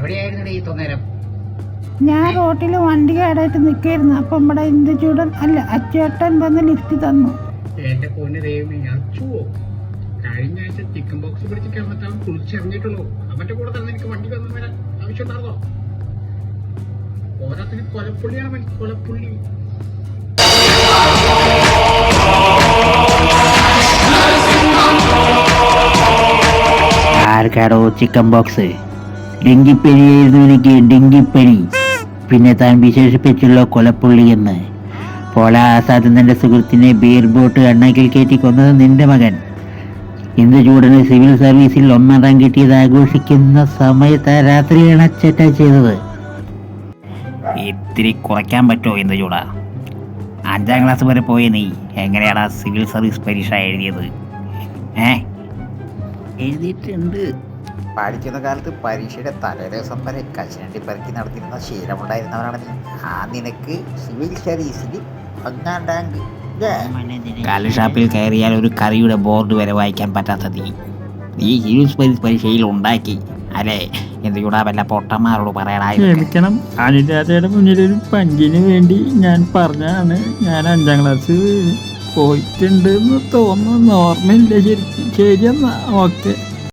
എവിടെയായിരുന്നു ഈ തൊന്നേരം? ഞാൻ റോട്ടിൽ വണ്ടി കേടായിട്ട് നിൽക്കായിരുന്നു അപ്പൊ നമ്മുടെ ഇന്ദുചൂടൻ അല്ല അച്ചേട്ടൻ വന്ന് ലിഫ്റ്റ് തന്നു. എന്റെ പൊന്ന് ദൈവമേ അച്ചുവോ? കഴിഞ്ഞ ആഴ്ച ചിക്കൻ ബോക്സ് പിടിച്ച് കിടന്നിട്ട് അവൻ കുളിച്ചിറങ്ങിയിട്ടുള്ളൂ അവന്റെ കൂടെ തന്നെ എനിക്ക് വണ്ടി വന്നു വരാൻ ആവശ്യമുണ്ടായിരുന്നോ? ഓരോത്തിന് കൊലപ്പുള്ളിയാണ് അവൻ കൊലപ്പുള്ളി. ആർക്കാടോ ചിക്കൻ ബോക്സ് ഡെങ്കിപ്പനിയായിരുന്നു എനിക്ക് ഡെങ്കിപ്പനി. പിന്നെ താൻ വിശേഷിപ്പിച്ചുള്ള കൊലപ്പുള്ളി എന്ന്. പോള ആസാദ് തന്റെ സുഹൃത്തിനെ ബിയർ ബോട്ട് അണ്ണാക്കിൽ കയറ്റി കൊന്നത് നിന്റെ മകൻ. ഇന്ന് ചൂടന് സിവിൽ സർവീസിൽ ഒന്നാം റാങ്ക് കിട്ടിയത് ആഘോഷിക്കുന്ന സമയത്ത് ആ രാത്രിയാണ് അച്ചേട്ട ചെയ്തത്. ഇത്തിരി കുറയ്ക്കാൻ പറ്റുമോ ഇന്ന് ചൂട? അഞ്ചാം ക്ലാസ് വരെ പോയ നീ. എങ്ങനെയാണ് സിവിൽ സർവീസ് പരീക്ഷ എഴുതിയത്? ഏ? എഴുതിയിട്ടുണ്ട്. പഠിക്കുന്ന കാലത്ത് പരീക്ഷയുടെ തലേദിവസം വരെ കശനണ്ടി പെറുക്കി നടത്തിയിരുന്ന ശീലമുണ്ടായിരുന്നവരാണ് നീ. ആ നിനക്ക് സിവിൽ സർവീസിൽ ഒന്നാം റാങ്ക്. ഇല്ലേ? ഷാപ്പിൽ കയറിയാൽ ഒരു കറിയുടെ ബോർഡ് വരെ വായിക്കാൻ പറ്റാത്ത നീ. ഈ സിവിൽ സർവീസ് പരീക്ഷയിൽ ഉണ്ടാക്കി അല്ലേ? എന്തുകൂടാ വല്ല പൊട്ടന്മാരോട് പറയണായിരുന്നു ക്ഷമിക്കണം. അനുരാധയുടെ മുന്നിൽ ഒരു പങ്കിന് വേണ്ടി ഞാൻ പറഞ്ഞാണ് ഞാൻ അഞ്ചാം ക്ലാസ് പോയിട്ടുണ്ട് എന്ന് തോന്നുന്നു. ഓർമ്മയില്ല ശരി ശരിയെന്നാ. ഓക്കെ.